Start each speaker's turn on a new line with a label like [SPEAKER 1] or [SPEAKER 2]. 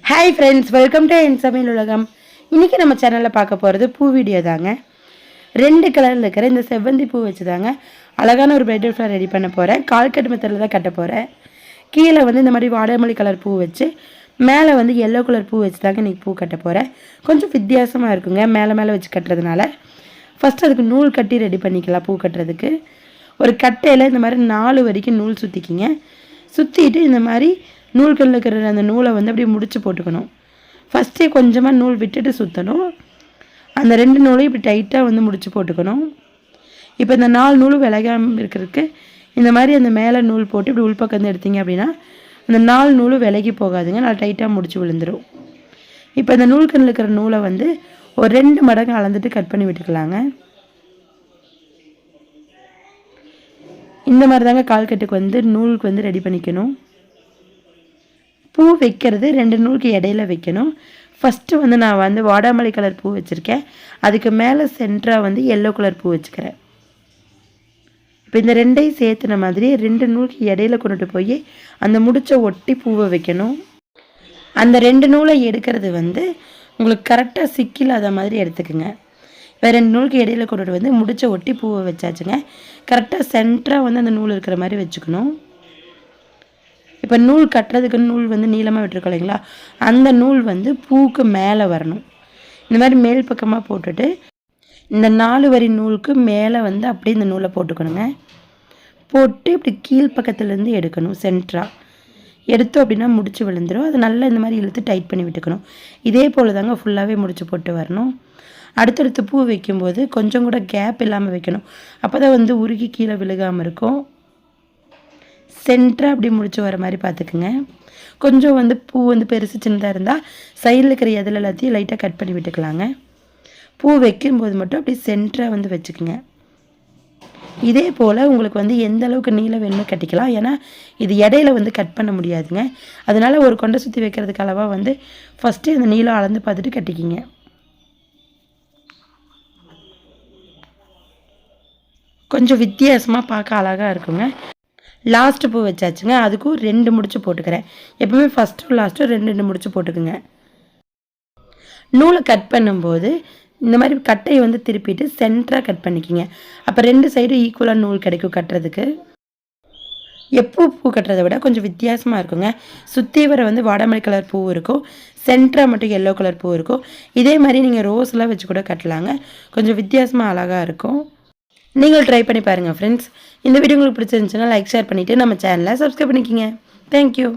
[SPEAKER 1] Hi friends welcome to என் சமையல் உலகம் இன்றைக்கி நம்ம சேனலில் பார்க்க போகிறது பூ வீடியோ தாங்க. ரெண்டு கலரில் இருக்கிற இந்த செவ்வந்தி பூ வச்சு தாங்க அழகான ஒரு பிரைடல் ஃப்ளவர் ரெடி பண்ண போகிறேன் கால்கட் மெத்தடில் தான் கட்ட போகிறேன் கீழே வந்து இந்த மாதிரி வாடாமல்லி கலர் பூ வச்சு மேலே வந்து எல்லோ கலர் பூ வச்சு தாங்க இன்றைக்கி பூ கட்ட போகிறேன் கொஞ்சம் வித்தியாசமாக இருக்குங்க மேலே மேலே வச்சு கட்டுறதுனால. ஃபஸ்ட்டு அதுக்கு நூல் கட்டி ரெடி பண்ணிக்கலாம் பூ கட்டுறதுக்கு. ஒரு கட்டையில் இந்த மாதிரி நாலு வரைக்கும் நூல் சுற்றிக்கிங்க சுற்றிட்டு இந்த மாதிரி நூல்கள் இருக்கிற அந்த நூலை வந்து அப்படியே முடிச்சு போட்டுக்கணும். ஃபஸ்ட்டே கொஞ்சமாக நூல் விட்டுட்டு சுற்றணும் அந்த ரெண்டு நூலையும் இப்படி டைட்டாக வந்து முடிச்சு போட்டுக்கணும். இப்போ இந்த நாலு நூலும் விலகாமல் இருக்கிறதுக்கு இந்த மாதிரி அந்த மேலே நூல் போட்டு இப்படி உள்பக்கம் வந்து எடுத்தீங்க அப்படின்னா அந்த நாலு நூலும் விலகி போகாதுங்க. நல்லா டைட்டாக முடிச்சு விழுந்துடும் இப்போ இந்த நூல்கண்ணில் இருக்கிற நூலை வந்து ஒரு ரெண்டு மடங்கு அளந்துட்டு கட் பண்ணி விட்டுக்கலாங்க. இந்த மாதிரி தாங்க கால்கட்டுக்கு வந்து நூலுக்கு வந்து ரெடி பண்ணிக்கணும். பூ வைக்கிறது ரெண்டு நூலுக்கு இடையில வைக்கணும். ஃபஸ்ட்டு வந்து நான் வந்து வாடாமல்லி கலர் பூ வச்சுருக்கேன். அதுக்கு மேலே சென்டராக வந்து எல்லோ கலர் பூ வச்சுக்கிறேன். இப்போ இந்த ரெண்டையும் சேர்த்துன மாதிரி ரெண்டு நூலுக்கு இடையில கொண்டுட்டு போய் அந்த முடிச்ச ஒட்டி பூவை வைக்கணும். அந்த ரெண்டு நூலை எடுக்கிறது வந்து உங்களுக்கு கரெக்டாக சிக்கில்லாத மாதிரி எடுத்துக்கோங்க. இப்போ ரெண்டு நூலுக்கு இடையில கொண்டுட்டு வந்து முடிச்ச ஒட்டி பூவை வச்சாச்சுங்க. கரெக்டாக சென்டராக வந்து அந்த நூல் இருக்கிற மாதிரி வச்சுக்கணும். இப்போ நூல் கட்டுறதுக்கு நூல் வந்து நீளமாக விட்டுருக்கோம் இல்லைங்களா? அந்த நூல் வந்து பூக்கு மேலே வரணும். இந்த மாதிரி மேல் பக்கமாக போட்டுட்டு இந்த நாலு வரி நூலுக்கு மேலே வந்து அப்படியே இந்த நூலை போட்டுக்கணுங்க. போட்டு இப்படி கீழ் பக்கத்துலேருந்து எடுக்கணும் சென்ட்ராக எடுத்தோம் அப்படின்னா முடிச்சு விழுந்துடும் அது நல்லா இந்த மாதிரி இழுத்து டைட் பண்ணி விட்டுக்கணும். இதே போல் தாங்க ஃபுல்லாகவே முடிச்சு போட்டு வரணும். அடுத்தடுத்து பூ வைக்கும்போது கொஞ்சம் கூட கேப் இல்லாமல் வைக்கணும். அப்போ தான் வந்து உருகி கீழே விழுகாமல் இருக்கும். சென்டராக அப்படி முடிச்சு வர மாதிரி பார்த்துக்குங்க. கொஞ்சம் வந்து பூ வந்து பெருசு சின்னதாக இருந்தால் சைடில் இருக்கிற எதில் எல்லாத்தையும் லைட்டாக கட் பண்ணி விட்டுக்கலாங்க. பூ வைக்கும்போது மட்டும் அப்படி சென்டராக வந்து வச்சுக்குங்க. இதே போல் உங்களுக்கு வந்து எந்த அளவுக்கு நீளம் வேணுமோ கட்டிக்கலாம். ஏன்னா இது இடையில வந்து கட் பண்ண முடியாதுங்க. அதனால் ஒரு கொண்டை சுற்றி வைக்கிறதுக்கு அளவாக வந்து ஃபஸ்ட்டு அந்த நீளம் அளந்து பார்த்துட்டு கட்டிக்கிங்க. கொஞ்சம் வித்தியாசமாக பார்க்க அழகாக இருக்குங்க. லாஸ்ட்டு பூ வச்சாச்சுங்க. அதுக்கும் ரெண்டு முடிச்சு போட்டுக்கிறேன். எப்பவுமே ஃபஸ்ட்டும் லாஸ்ட்டும் ரெண்டு ரெண்டு முடிச்சு போட்டுக்குங்க. நூலை கட் பண்ணும்போது இந்த மாதிரி கட்டையை வந்து திருப்பிட்டு சென்டராக கட் பண்ணிக்கிங்க. அப்போ ரெண்டு சைடும் ஈக்குவலாக நூல் கிடைக்கும் கட்டுறதுக்கு. எப்போ பூ கட்டுறதை விட கொஞ்சம் வித்தியாசமாக இருக்குங்க. சுற்றி வர வந்து வாடாமல்லி கலர் பூ இருக்கும். சென்டராக மட்டும் எல்லோ கலர் பூ இருக்கும். இதே மாதிரி நீங்கள் ரோஸ்லாம் வச்சு கூட கட்டலாங்க. கொஞ்சம் வித்தியாசமாக அழகாக இருக்கும். நீங்கள் ட்ரை பண்ணி பாருங்கள் ஃப்ரெண்ட்ஸ் இந்த வீடியோ உங்களுக்கு பிடிச்சிருந்துச்சுன்னா லைக் ஷேர் பண்ணிவிட்டு நம்ம சேனலை சப்ஸ்கிரைப் பண்ணிக்கிங்க. தேங்க்யூ